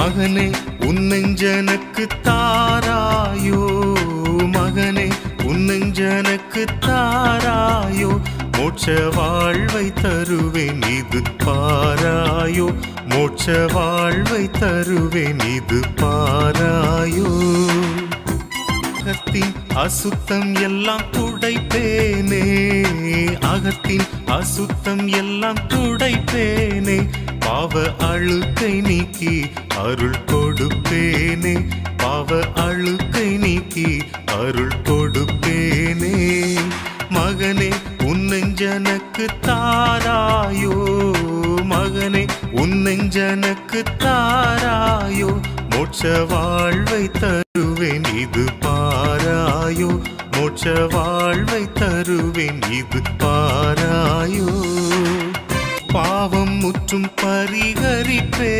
மகனே உன்னெஞ்சனக்கு தாராயோ? மகனே உன்னெஞ்சனக்கு தாராயோ? மோட்ச வாழ்வை தருவேன் இது பாராயோ? மோட்ச வாழ்வை தருவேன் இது பாராயோ? அகத்தின் அசுத்தம் எல்லாம் துடைப்பேனே? அகத்தின் அசுத்தம் எல்லாம் துடைப்பேனே? பாவ அழுக்கை நீக்கி அருள் கொடுப்பேனே. பாவ அழுக்கை நீக்கி அருள் கொடுப்பேனே. மகனே உன்னெஞ்சனக்கு தாராயோ. மகனே உன்னெஞ்சனக்கு தாராயோ. மோட்ச வாழ்வை தருவேன் இது பாராயோ. மோட்ச வாழ்வை தருவேன் இது பாரா முற்றும் பரிகரிப்பே.